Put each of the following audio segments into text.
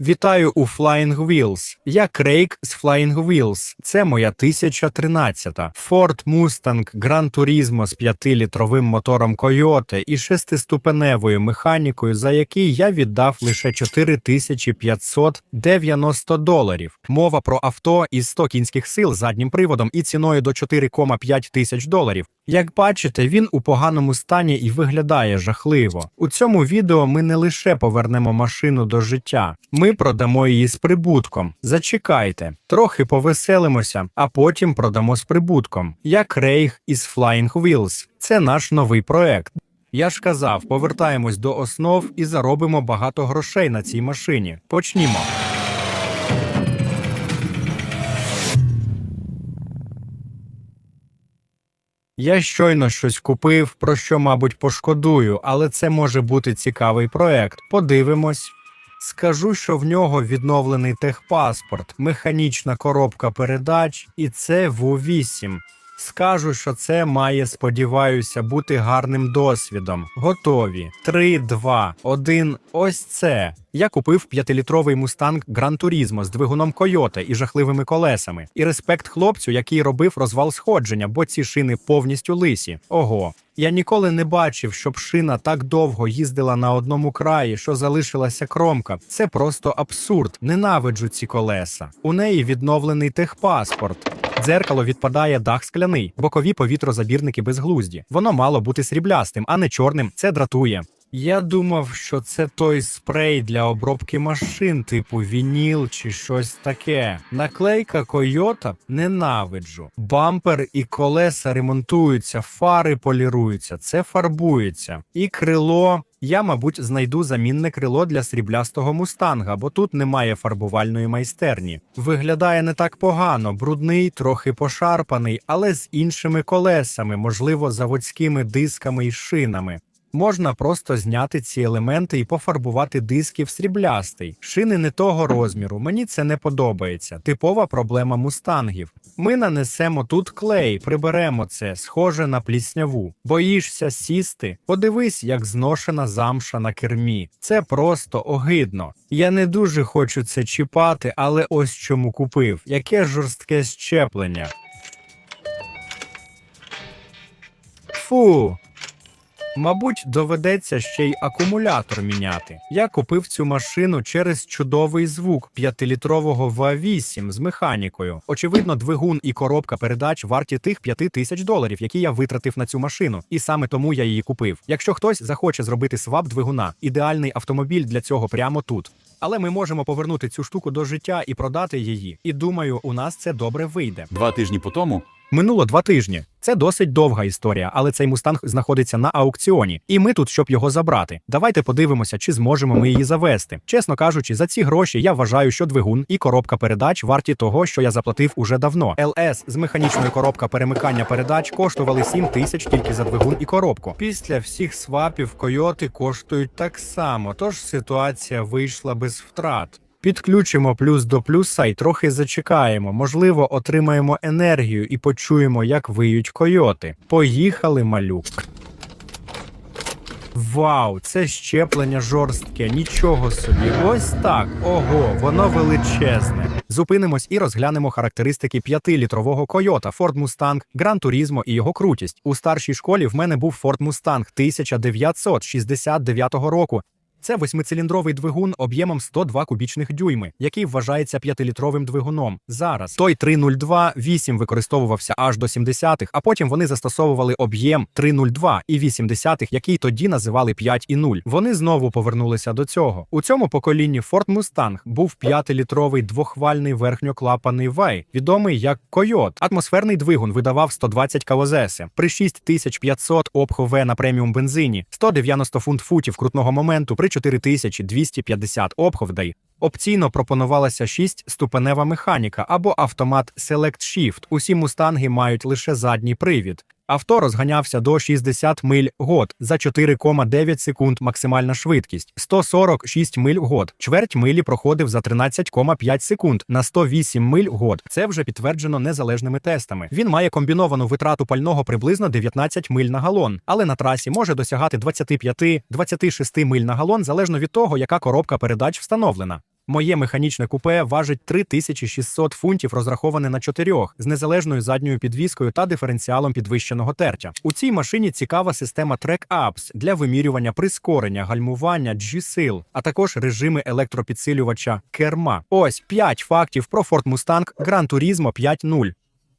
Вітаю у Flying Wheels. Я Крейг з Flying Wheels. Це моя 1013-та. Ford Mustang Gran Turismo з 5-літровим мотором Coyote і шестиступеневою механікою, за який я віддав лише 4590 доларів. Мова про авто із 100 кінських сил заднім приводом і ціною до 4,5 тисяч доларів. Як бачите, він у поганому стані і виглядає жахливо. У цьому відео ми не лише повернемо машину до життя, ми продамо її з прибутком. Зачекайте, трохи повеселимося, а потім продамо з прибутком. Я Крейг із Flying Wheels. Це наш новий проект. Я ж казав, повертаємось до основ і заробимо багато грошей на цій машині. Почнімо. Я щойно щось купив, про що, мабуть, пошкодую, але це може бути цікавий проект. Подивимось. Скажу, що в нього відновлений техпаспорт, механічна коробка передач, і це ВУ-8. Скажу, що це має, сподіваюся, бути гарним досвідом. Готові. 3, 2, 1. Ось це. Я купив 5-літровий мустанг Gran Turismo з двигуном Койоте і жахливими колесами. І респект хлопцю, який робив розвал сходження, бо ці шини повністю лисі. Ого. Я ніколи не бачив, щоб шина так довго їздила на одному краї, що залишилася кромка. Це просто абсурд. Ненавиджу ці колеса. У неї відновлений техпаспорт. Дзеркало відпадає дах скляний, бокові повітрозабірники безглузді. Воно мало бути сріблястим, а не чорним. Це дратує. Я думав, що це той спрей для обробки машин, типу вініл чи щось таке. Наклейка Койота ненавиджу. Бампер і колеса ремонтуються, фари поліруються, це фарбується. І крило. Я, мабуть, знайду замінне крило для сріблястого мустанга, бо тут немає фарбувальної майстерні. Виглядає не так погано, брудний, трохи пошарпаний, але з іншими колесами, можливо, заводськими дисками і шинами. Можна просто зняти ці елементи і пофарбувати диски в сріблястий. Шини не того розміру. Мені це не подобається. Типова проблема мустангів. Ми нанесемо тут клей, приберемо це, схоже на плісняву. Боїшся сісти? Подивись, як зношена замша на кермі. Це просто огидно. Я не дуже хочу це чіпати, але ось чому купив. Яке жорстке щеплення. Фу. Мабуть, доведеться ще й акумулятор міняти. Я купив цю машину через чудовий звук 5-літрового ВА8 з механікою. Очевидно, двигун і коробка передач варті тих 5 тисяч доларів, які я витратив на цю машину, і саме тому я її купив. Якщо хтось захоче зробити свап двигуна, ідеальний автомобіль для цього прямо тут. Але ми можемо повернути цю штуку до життя і продати її. І думаю, у нас це добре вийде. Два тижні по тому Минуло два тижні. Це досить довга історія, але цей мустанг знаходиться на аукціоні, і ми тут, щоб його забрати. Давайте подивимося, чи зможемо ми її завести. Чесно кажучи, за ці гроші я вважаю, що двигун і коробка передач варті того, що я заплатив уже давно. ЛС з механічною коробка перемикання передач коштували 7 тисяч тільки за двигун і коробку. Після всіх свапів койоти коштують так само, тож ситуація вийшла без втрат. Підключимо плюс до плюса і трохи зачекаємо. Можливо, отримаємо енергію і почуємо, як виють койоти. Поїхали, малюк. Вау, це щеплення жорстке, нічого собі. Ось так. Ого, воно величезне. Зупинимось і розглянемо характеристики 5-літрового Койота Ford Mustang, Gran Turismo і його крутість. У старшій школі в мене був Ford Mustang 1969 року. Це восьмициліндровий двигун об'ємом 102 кубічних дюйми, який вважається 5-літровим двигуном. Зараз той 302 8 використовувався аж до 70-х, а потім вони застосовували об'єм 302 і 80-х, який тоді називали 5,0. Вони знову повернулися до цього. У цьому поколінні Ford Mustang був 5-літровий двохвальний верхньоклапаний вай, відомий як Койот. Атмосферний двигун видавав 120 КВЗС. При 6500 обхове на преміум бензині, 190 фунт-футів крутного моменту при 4250 обховдей Опційно пропонувалася 6-ступенева механіка або автомат Select Shift. Усі мустанги мають лише задній привід. Авто розганявся до 60 миль год за 4,9 секунд максимальна швидкість, 146 миль год. Чверть милі проходив за 13,5 секунд на 108 миль год. Це вже підтверджено незалежними тестами. Він має комбіновану витрату пального приблизно 19 миль на галон, але на трасі може досягати 25-26 миль на галон залежно від того, яка коробка передач встановлена. Моє механічне купе важить 3600 фунтів, розраховане на чотирьох з незалежною задньою підвіскою та диференціалом підвищеного тертя. У цій машині цікава система Track для вимірювання прискорення, гальмування, G-сил, а також режими електропідсилювача керма. Ось 5 фактів про Ford Mustang Gran Turismo 5.0.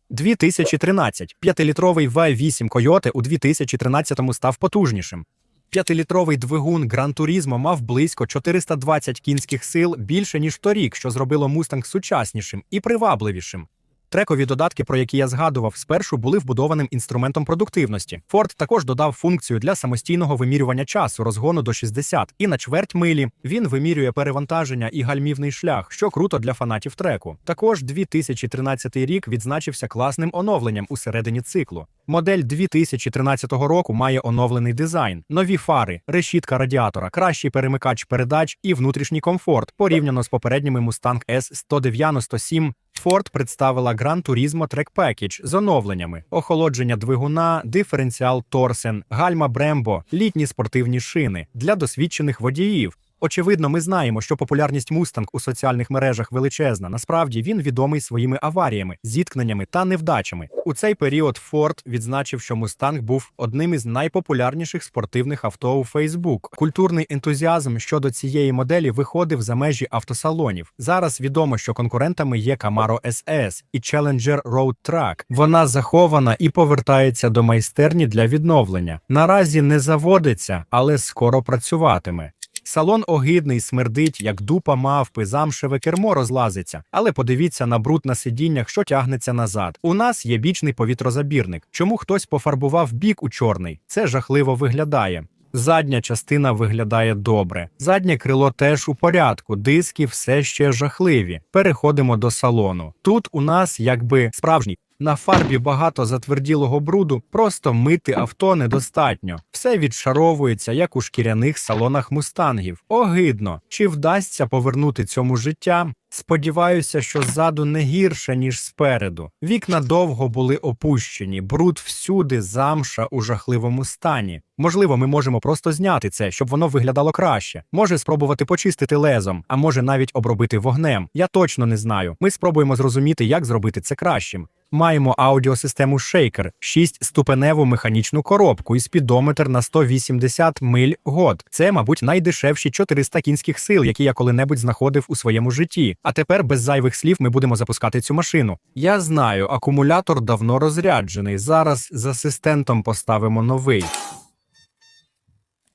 2013. П'ятилітровий V8 Coyote у 2013-му став потужнішим. П'ятилітровий двигун Гран Турізмо мав близько 420 кінських сил більше ніж торік, що зробило мустанг сучаснішим і привабливішим. Трекові додатки, про які я згадував, спершу були вбудованим інструментом продуктивності. Ford також додав функцію для самостійного вимірювання часу розгону до 60, і на чверть милі він вимірює перевантаження і гальмівний шлях, що круто для фанатів треку. Також 2013 рік відзначився класним оновленням у середині циклу. Модель 2013 року має оновлений дизайн, нові фари, решітка радіатора, кращий перемикач передач і внутрішній комфорт порівняно з попередніми Mustang S197 Ford представила Gran Turismo Track Package з оновленнями: охолодження двигуна, диференціал Торсен, гальма Брембо, літні спортивні шини для досвідчених водіїв. Очевидно, ми знаємо, що популярність Mustang у соціальних мережах величезна. Насправді він відомий своїми аваріями, зіткненнями та невдачами. У цей період Ford відзначив, що Mustang був одним із найпопулярніших спортивних авто у Facebook. Культурний ентузіазм щодо цієї моделі виходив за межі автосалонів. Зараз відомо, що конкурентами є Camaro SS і Challenger Road Track. Вона захована і повертається до майстерні для відновлення. Наразі не заводиться, але скоро працюватиме. Салон огидний, смердить, як дупа мавпи, замшеве кермо розлазиться. Але подивіться на бруд на сидіннях, що тягнеться назад. У нас є бічний повітрозабірник. Чому хтось пофарбував бік у чорний? Це жахливо виглядає. Задня частина виглядає добре. Заднє крило теж у порядку, диски все ще жахливі. Переходимо до салону. Тут у нас якби справжній. На фарбі багато затверділого бруду, просто мити авто недостатньо. Все відшаровується, як у шкіряних салонах мустангів. Огидно. Чи вдасться повернути цьому життя? Сподіваюся, що ззаду не гірше, ніж спереду. Вікна довго були опущені, бруд всюди, замша у жахливому стані. Можливо, ми можемо просто зняти це, щоб воно виглядало краще. Може спробувати почистити лезом, а може навіть обробити вогнем. Я точно не знаю. Ми спробуємо зрозуміти, як зробити це кращим. Маємо аудіосистему Shaker, 6-ступеневу механічну коробку і спідометр на 180 миль год. Це, мабуть, найдешевші 400 кінських сил, які я коли-небудь знаходив у своєму житті. А тепер без зайвих слів ми будемо запускати цю машину. Я знаю, акумулятор давно розряджений. Зараз з асистентом поставимо новий.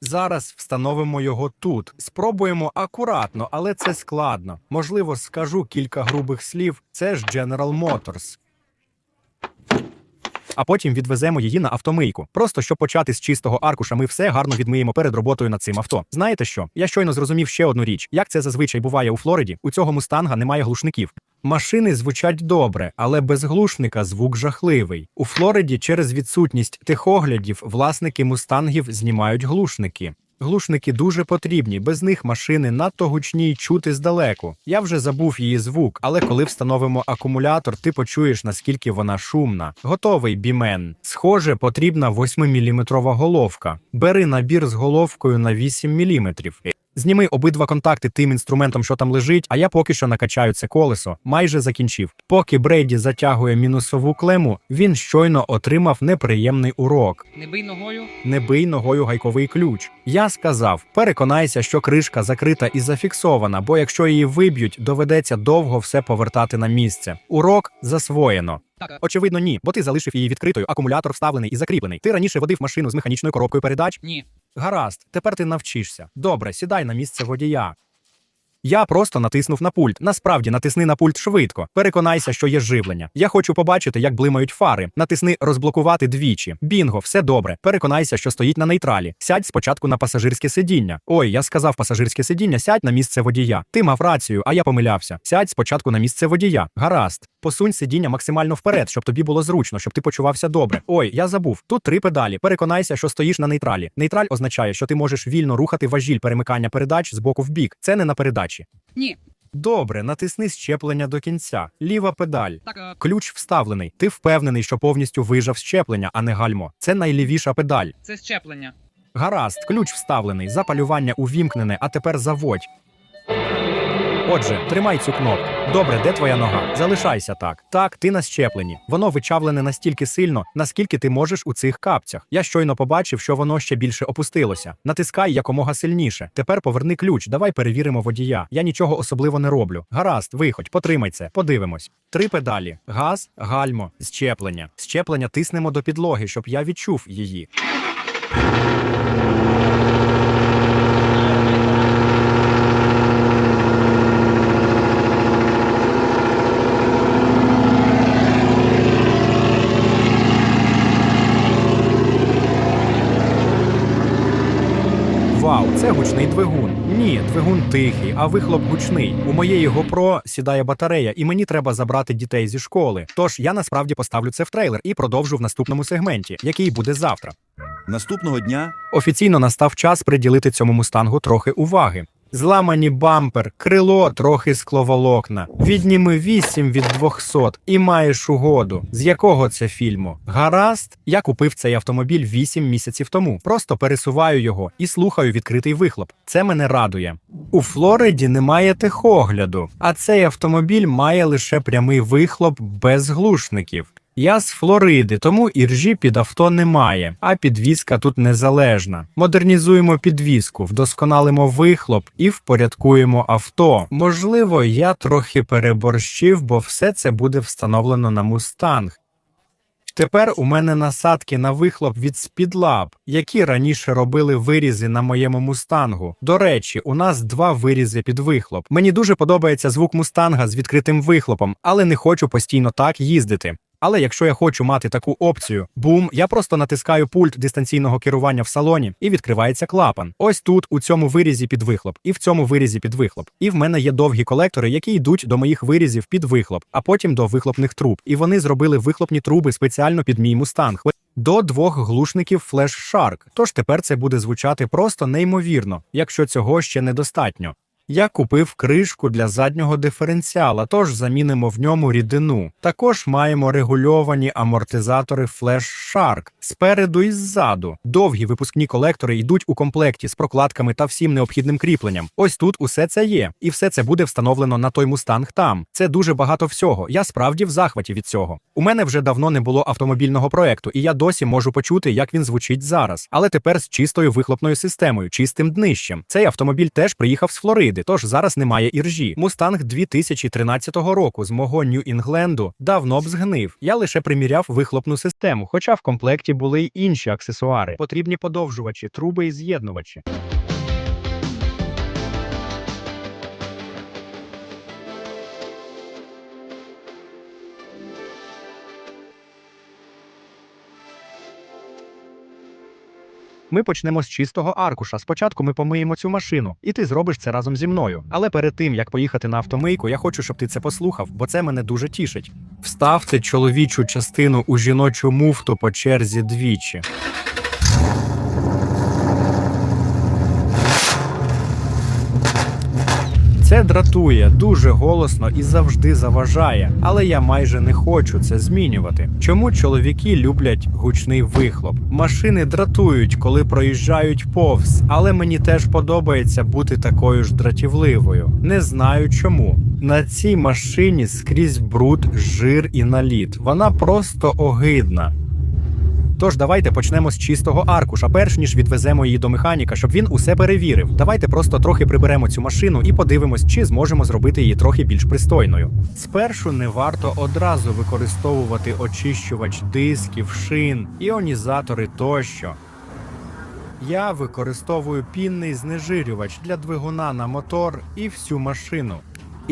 Зараз встановимо його тут. Спробуємо акуратно, але це складно. Можливо, скажу кілька грубих слів. Це ж General Motors. А потім відвеземо її на автомийку. Просто щоб почати з чистого аркуша, ми все гарно відмиємо перед роботою над цим авто. Знаєте що? Я щойно зрозумів ще одну річ: як це зазвичай буває у Флориді, у цього мустанга немає глушників. Машини звучать добре, але без глушника звук жахливий. У Флориді через відсутність тихоглядів власники мустангів знімають глушники. Глушники дуже потрібні, без них машини надто гучні й чути здалеку. Я вже забув її звук, але коли встановимо акумулятор, ти почуєш, наскільки вона шумна. Готовий бімен. Схоже, потрібна 8-мм головка. Бери набір з головкою на 8 мм. Зніми обидва контакти тим інструментом, що там лежить, а я поки що накачаю це колесо. Майже закінчив. Поки Брейді затягує мінусову клему, він щойно отримав неприємний урок. Не бий ногою. Не бий ногою гайковий ключ. Я сказав: переконайся, що кришка закрита і зафіксована, бо якщо її виб'ють, доведеться довго все повертати на місце. Урок засвоєно. Очевидно, ні, бо ти залишив її відкритою, акумулятор вставлений і закріплений. Ти раніше водив машину з механічною коробкою передач. ні. Гаразд, тепер ти навчишся. Добре, сідай на місце водія. Я просто натиснув на пульт. Насправді натисни на пульт швидко. Переконайся, що є живлення. Я хочу побачити, як блимають фари. Натисни розблокувати двічі. Бінго, все добре. Переконайся, що стоїть на нейтралі. Сядь спочатку на пасажирське сидіння. Ой, я сказав пасажирське сидіння. Сядь на місце водія. Ти мав рацію, а я помилявся. Сядь спочатку на місце водія. Гаразд. Посунь сидіння максимально вперед, щоб тобі було зручно, щоб ти почувався добре. Ой, я забув. Тут три педалі. Переконайся, що стоїш на нейтралі. Нейтраль означає, що ти можеш вільно рухати важіль перемикання передач з боку в бік. Це не на передачі. Ні. Добре, натисни щеплення до кінця. Ліва педаль. Так, Ключ вставлений. Ти впевнений, що повністю вижав щеплення, а не гальмо. Це найлівіша педаль. це щеплення. Гаразд, ключ вставлений. Запалювання увімкнене, а тепер заводь. Отже, тримай цю кнопку. Добре, де твоя нога? Залишайся так. Так, ти на щепленні. Воно вичавлене настільки сильно, наскільки ти можеш у цих капцях. Я щойно побачив, що воно ще більше опустилося. Натискай якомога сильніше. Тепер поверни ключ. Давай перевіримо водія. Я нічого особливо не роблю. Гаразд, виходь, потримай це, подивимось. Три педалі: газ, гальмо, щеплення. Щеплення тиснемо до підлоги, щоб я відчув її. Вау, це гучний двигун. Ні, двигун тихий, а вихлоп гучний. У моєї GoPro сідає батарея, і мені треба забрати дітей зі школи. Тож я насправді поставлю це в трейлер і продовжу в наступному сегменті, який буде завтра. Наступного дня Офіційно настав час приділити цьому мустангу трохи уваги. Зламані бампер, крило трохи скловолокна. Відніми 8 від 200 і маєш угоду. З якого це фільму? Гаразд, я купив цей автомобіль 8 місяців тому. Просто пересуваю його і слухаю відкритий вихлоп. Це мене радує. У Флориді немає техогляду, а цей автомобіль має лише прямий вихлоп без глушників. Я з Флориди, тому іржі під авто немає, а підвізка тут незалежна. Модернізуємо підвізку, вдосконалимо вихлоп і впорядкуємо авто. Можливо, я трохи переборщив, бо все це буде встановлено на мустанг. Тепер у мене насадки на вихлоп від Speedlab, які раніше робили вирізи на моєму мустангу. До речі, у нас два вирізи під вихлоп. Мені дуже подобається звук мустанга з відкритим вихлопом, але не хочу постійно так їздити. Але якщо я хочу мати таку опцію, бум, я просто натискаю пульт дистанційного керування в салоні і відкривається клапан. Ось тут, у цьому вирізі під вихлоп, і в цьому вирізі під вихлоп. І в мене є довгі колектори, які йдуть до моїх вирізів під вихлоп, а потім до вихлопних труб. І вони зробили вихлопні труби спеціально під мій мустанг. До двох глушників Flash Shark. Тож тепер це буде звучати просто неймовірно, якщо цього ще недостатньо. Я купив кришку для заднього диференціала, тож замінимо в ньому рідину. Також маємо регульовані амортизатори Flash Shark спереду і ззаду. Довгі випускні колектори йдуть у комплекті з прокладками та всім необхідним кріпленням. Ось тут усе це є, і все це буде встановлено на той мустанг там. Це дуже багато всього. Я справді в захваті від цього. У мене вже давно не було автомобільного проекту, і я досі можу почути, як він звучить зараз. Але тепер з чистою вихлопною системою, чистим днищем. Цей автомобіль теж приїхав з Флориди, тож зараз немає іржі. Мустанг 2013 року з мого Нью-Інгленду давно б згнив. Я лише приміряв вихлопну систему, хоча в комплекті були й інші аксесуари. Потрібні подовжувачі, труби і з'єднувачі. Ми почнемо з чистого аркуша. Спочатку ми помиємо цю машину, і ти зробиш це разом зі мною. Але перед тим як поїхати на автомийку, я хочу, щоб ти це послухав, бо це мене дуже тішить. Вставте чоловічу частину у жіночу муфту по черзі двічі. Це дратує дуже голосно і завжди заважає, але я майже не хочу це змінювати. Чому чоловіки люблять гучний вихлоп? Машини дратують, коли проїжджають повз, але мені теж подобається бути такою ж дратівливою. Не знаю чому. На цій машині скрізь бруд, жир і наліт. Вона просто огидна. Тож давайте почнемо з чистого аркуша, перш ніж відвеземо її до механіка, щоб він усе перевірив. Давайте просто трохи приберемо цю машину і подивимось, чи зможемо зробити її трохи більш пристойною. Спершу не варто одразу використовувати очищувач дисків, шин, іонізатори тощо. Я використовую пінний знежирювач для двигуна на мотор і всю машину.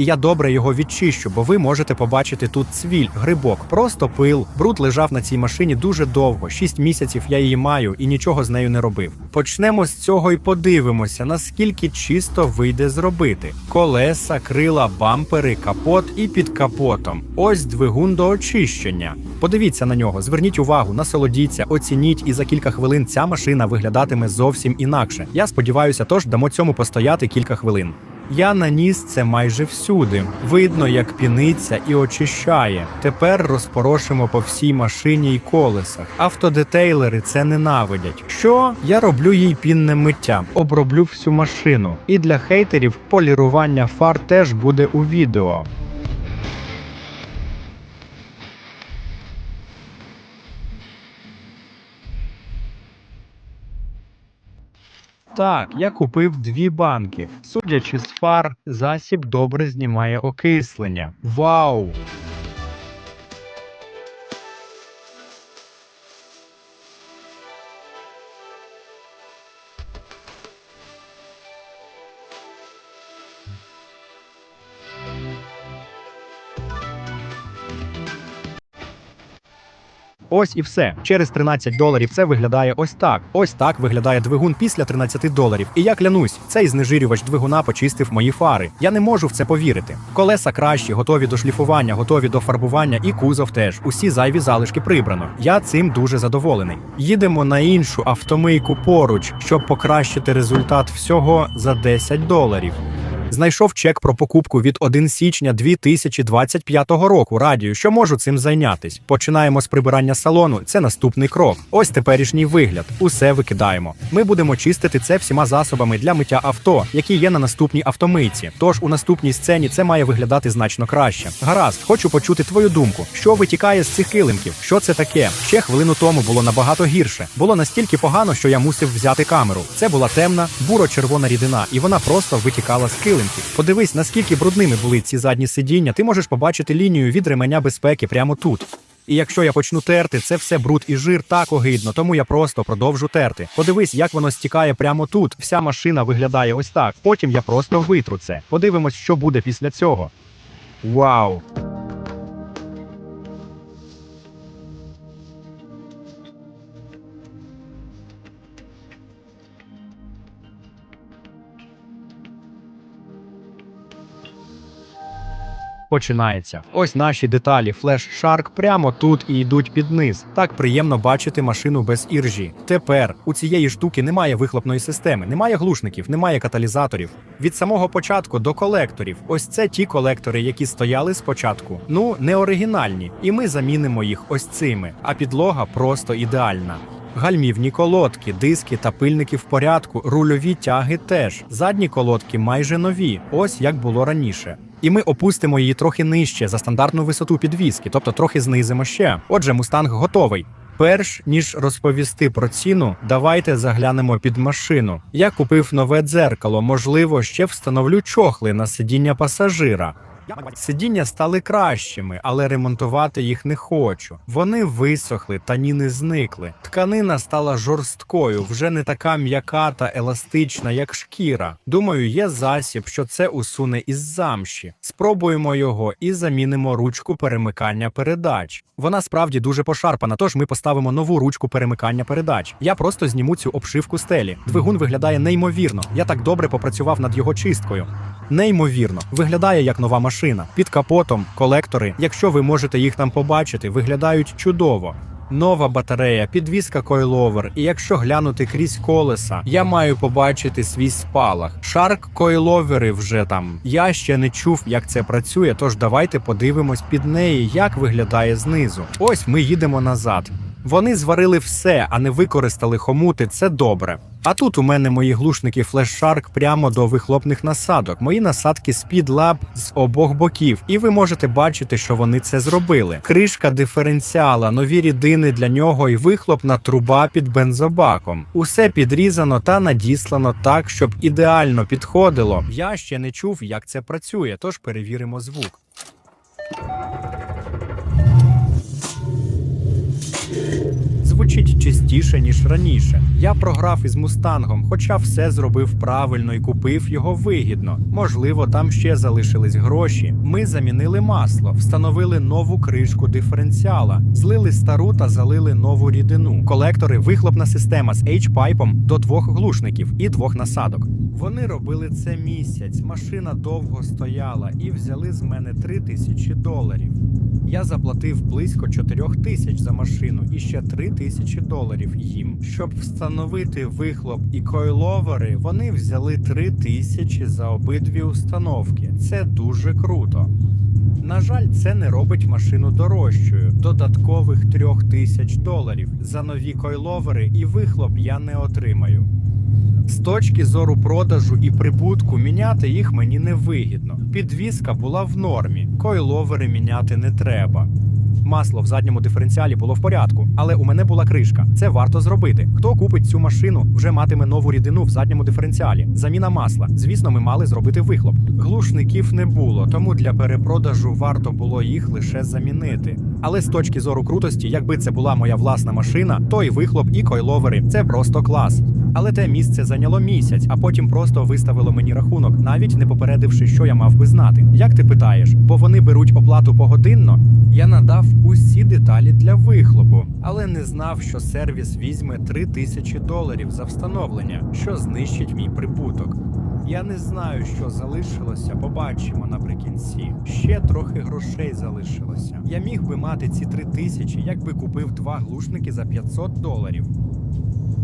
І я добре його відчищу, бо ви можете побачити тут цвіль, грибок, просто пил. Бруд лежав на цій машині дуже довго. Шість місяців я її маю і нічого з нею не робив. Почнемо з цього і подивимося, наскільки чисто вийде зробити: колеса, крила, бампери, капот і під капотом. Ось двигун до очищення. Подивіться на нього, зверніть увагу, насолодіться, оцініть, і за кілька хвилин ця машина виглядатиме зовсім інакше. Я сподіваюся, тож дамо цьому постояти кілька хвилин. Я наніс це майже всюди. Видно, як піниться і очищає. Тепер розпорошимо по всій машині й колесах. Автодетейлери це ненавидять. Що? Я роблю їй пінне миття, оброблю всю машину. І для хейтерів полірування фар теж буде у відео. Так, я купив дві банки. Судячи з фар, засіб добре знімає окислення. Вау! Ось і все. Через 13 доларів це виглядає ось так. Ось так виглядає двигун після 13 доларів. І я клянусь, цей знежирювач двигуна почистив мої фари. Я не можу в це повірити. Колеса кращі, готові до шліфування, готові до фарбування, і кузов теж. Усі зайві залишки прибрано. Я цим дуже задоволений. Їдемо на іншу автомийку поруч, щоб покращити результат всього за 10 доларів. Знайшов чек про покупку від 1 січня 2025 року. Радію, що можу цим зайнятись. Починаємо з прибирання салону. Це наступний крок. Ось теперішній вигляд. Усе викидаємо. Ми будемо чистити це всіма засобами для миття авто, які є на наступній автомийці. Тож у наступній сцені це має виглядати значно краще. Гаразд, хочу почути твою думку. Що витікає з цих килимків? Що це таке? Ще хвилину тому було набагато гірше. Було настільки погано, що я мусив взяти камеру. Це була темна, буро-червона рідина, і вона просто витікала з килимків. Подивись, наскільки брудними були ці задні сидіння. Ти можеш побачити лінію від ременя безпеки прямо тут. І якщо я почну терти, це все бруд і жир так огидно, тому я просто продовжу терти. Подивись, як воно стікає прямо тут. Вся машина виглядає ось так. Потім я просто витру це. Подивимось, що буде після цього. Вау! Починається. Ось наші деталі Flash Shark прямо тут і йдуть під низ. Так приємно бачити машину без іржі. Тепер у цієї штуки немає вихлопної системи, немає глушників, немає каталізаторів. Від самого початку до колекторів. Ось це ті колектори, які стояли спочатку. Ну, не оригінальні. І ми замінимо їх ось цими. А підлога просто ідеальна. Гальмівні колодки, диски та пильники в порядку, рульові тяги теж. Задні колодки майже нові, ось як було раніше. І ми опустимо її трохи нижче за стандартну висоту підвіски, тобто трохи знизимо ще. Отже, мустанг готовий. Перш ніж розповісти про ціну, давайте заглянемо під машину. Я купив нове дзеркало, можливо, ще встановлю чохли на сидіння пасажира. Сидіння стали кращими, але ремонтувати їх не хочу. Вони висохли, таніни зникли. Тканина стала жорсткою, вже не така м'яка та еластична, як шкіра. Думаю, є засіб, що це усуне із замші. Спробуємо його і замінимо ручку перемикання передач. Вона справді дуже пошарпана, тож ми поставимо нову ручку перемикання передач. Я просто зніму цю обшивку стелі. Двигун виглядає неймовірно. Я так добре попрацював над його чисткою. Неймовірно, виглядає як нова машина. Під капотом колектори, якщо ви можете їх там побачити, виглядають чудово. Нова батарея, підвіска койловер, і якщо глянути крізь колеса, я маю побачити свій спалах. Шарк койловери вже там. Я ще не чув, як це працює, тож давайте подивимось під неї, як виглядає знизу. Ось ми їдемо назад. Вони зварили все, а не використали хомути. Це добре. А тут у мене мої глушники Shark прямо до вихлопних насадок. Мої насадки Lab з обох боків, і ви можете бачити, що вони це зробили. Кришка диференціала, нові рідини для нього і вихлопна труба під бензобаком. Усе підрізано та надіслано так, щоб ідеально підходило. Я ще не чув, як це працює, тож перевіримо звук. Звучить чистіше, ніж раніше. Я програв із мустангом, хоча все зробив правильно і купив його вигідно. Можливо, там ще залишились гроші. Ми замінили масло, встановили нову кришку диференціала, злили стару та залили нову рідину. Колектори, вихлопна система з H-пайпом до двох глушників і двох насадок. Вони робили це місяць. Машина довго стояла і взяли з мене три тисячі доларів. Я заплатив близько 4 тисяч за машину і ще 3 тисячі доларів їм. Щоб встановити вихлоп і койловери, вони взяли 3 тисячі за обидві установки. Це дуже круто. На жаль, це не робить машину дорожчою. Додаткових трьох тисяч доларів за нові койловери і вихлоп я не отримаю. Точки зору продажу і прибутку міняти їх мені не вигідно. Підвізка була в нормі, койловери міняти не треба. Масло в задньому диференціалі було в порядку, але у мене була кришка. Це варто зробити. Хто купить цю машину, вже матиме нову рідину в задньому диференціалі. Заміна масла. Звісно, ми мали зробити вихлоп. Глушників не було, тому для перепродажу варто було їх лише замінити. Але з точки зору крутості, якби це була моя власна машина, то і вихлоп, і койловери це просто клас. Але те місце зайняло місяць, а потім просто виставило мені рахунок, навіть не попередивши, що я мав би знати. Як ти питаєш? Бо вони беруть оплату погодинно. Я надав усі деталі для вихлопу, але не знав, що сервіс візьме 3 тисячі доларів за встановлення, що знищить мій прибуток. Я не знаю, що залишилося, побачимо наприкінці. Ще трохи грошей залишилося. Я міг би мати ці три тисячі, якби купив два глушники за 500 доларів.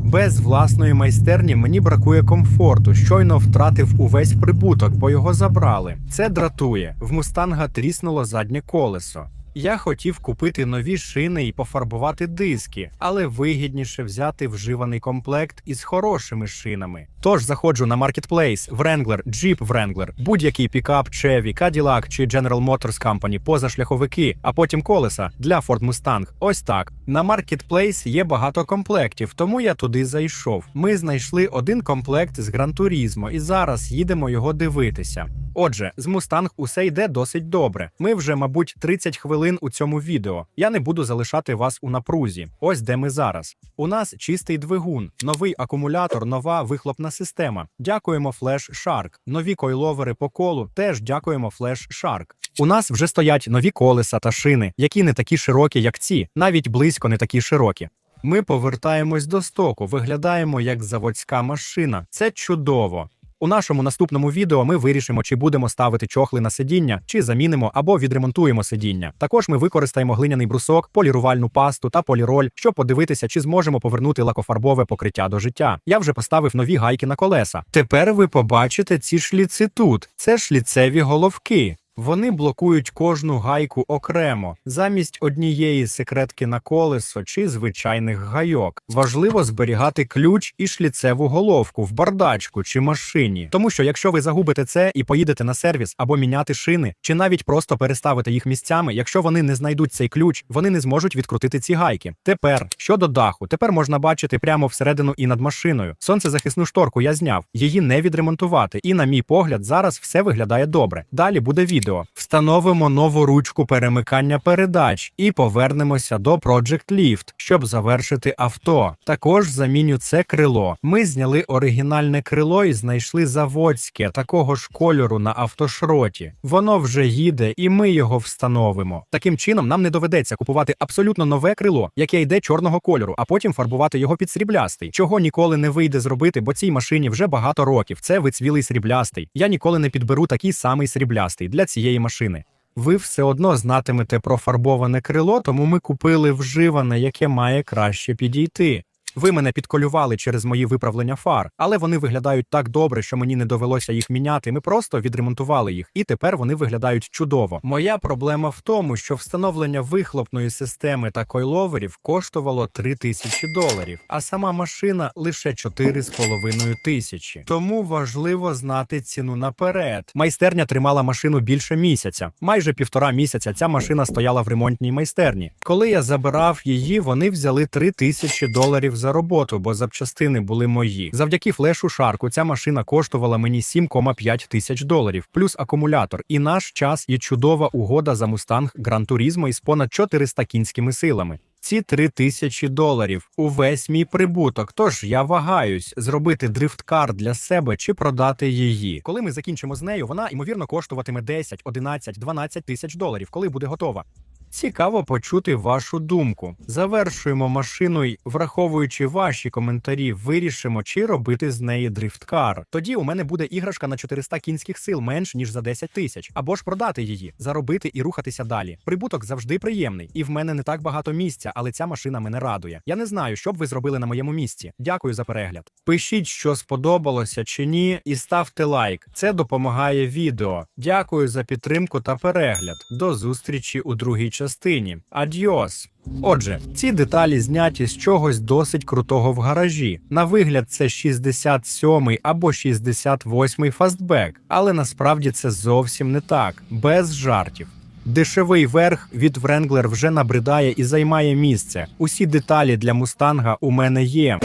Без власної майстерні мені бракує комфорту. Щойно втратив увесь прибуток, бо його забрали. Це дратує. В мустанга тріснуло заднє колесо. Я хотів купити нові шини і пофарбувати диски, але вигідніше взяти вживаний комплект із хорошими шинами. Тож заходжу на Marketplace, Wrangler, Jeep Wrangler, будь-який пікап, Chevy, Cadillac чи General Motors Company, позашляховики, а потім колеса для Ford Mustang. Ось так. На Marketplace є багато комплектів, тому я туди зайшов. Ми знайшли один комплект з Gran і зараз їдемо його дивитися. Отже, з Mustang усе йде досить добре. Ми вже, мабуть, 30 хвилин у цьому відео. Я не буду залишати вас у напрузі. Ось де ми зараз. У нас чистий двигун, новий акумулятор, нова вихлопна система. Дякуємо Flash Shark. Нові койловери по колу. Теж дякуємо Flash Shark. У нас вже стоять нові колеса та шини, які не такі широкі, як ці, навіть близько не такі широкі. Ми повертаємось до стоку, виглядаємо як заводська машина. Це чудово. У нашому наступному відео ми вирішимо, чи будемо ставити чохли на сидіння, чи замінимо або відремонтуємо сидіння. Також ми використаємо глиняний брусок, полірувальну пасту та поліроль, щоб подивитися, чи зможемо повернути лакофарбове покриття до життя. Я вже поставив нові гайки на колеса. Тепер ви побачите ці шліци тут. Це шліцеві головки. Вони блокують кожну гайку окремо, замість однієї секретки на колесо чи звичайних гайок. Важливо зберігати ключ і шліцеву головку в бардачку чи машині. Тому що якщо ви загубите це і поїдете на сервіс або міняти шини, чи навіть просто переставити їх місцями, якщо вони не знайдуть цей ключ, вони не зможуть відкрутити ці гайки. Тепер щодо даху, тепер можна бачити прямо всередину і над машиною. Сонцезахисну шторку я зняв, її не відремонтувати. І, на мій погляд, зараз все виглядає добре. Далі буде відео. Встановимо нову ручку перемикання передач і повернемося до Project Lift, щоб завершити авто. Також заміню це крило. Ми зняли оригінальне крило і знайшли заводське такого ж кольору на автошроті. Воно вже їде, і ми його встановимо. Таким чином, нам не доведеться купувати абсолютно нове крило, яке йде чорного кольору, а потім фарбувати його під сріблястий, чого ніколи не вийде зробити, бо цій машині вже багато років. Це вицвілий сріблястий. Я ніколи не підберу такий самий сріблястий для цієї машини. Ви все одно знатимете про фарбоване крило, тому ми купили вживане, яке має краще підійти. Ви мене підколювали через мої виправлення фар, але вони виглядають так добре, що мені не довелося їх міняти. Ми просто відремонтували їх, і тепер вони виглядають чудово. Моя проблема в тому, що встановлення вихлопної системи та койловерів коштувало 3 тисячі доларів, а сама машина лише 4,5 тисячі. Тому важливо знати ціну наперед. Майстерня тримала машину більше місяця. Майже півтора місяця ця машина стояла в ремонтній майстерні. Коли я забирав її, вони взяли 3 тисячі доларів за роботу, бо запчастини були мої. Завдяки флешу шарку ця машина коштувала мені 7,5 тисяч доларів, плюс акумулятор. І наш час є чудова угода за мустанг Гран Турізмо із понад 400 кінськими силами. Ці 3 тисячі доларів увесь мій прибуток. Тож я вагаюсь зробити дрифткар для себе чи продати її. Коли ми закінчимо з нею, вона ймовірно коштуватиме 10, 11, 12 тисяч доларів, коли буде готова. Цікаво почути вашу думку. Завершуємо машину й, враховуючи ваші коментарі, вирішимо, чи робити з неї дрифткар. Тоді у мене буде іграшка на 400 кінських сил менш ніж за 10 тисяч, або ж продати її, заробити і рухатися далі. Прибуток завжди приємний, і в мене не так багато місця, але ця машина мене радує. Я не знаю, що б ви зробили на моєму місці. Дякую за перегляд. Пишіть, що сподобалося чи ні, і ставте лайк. Це допомагає відео. Дякую за підтримку та перегляд. До зустрічі у другій частині. Адьос! Отже, ці деталі зняті з чогось досить крутого в гаражі. На вигляд, це 67 або 68 фастбек, але насправді це зовсім не так, без жартів. Дешевий верх від Wrangler вже набридає і займає місце. Усі деталі для мустанга у мене є.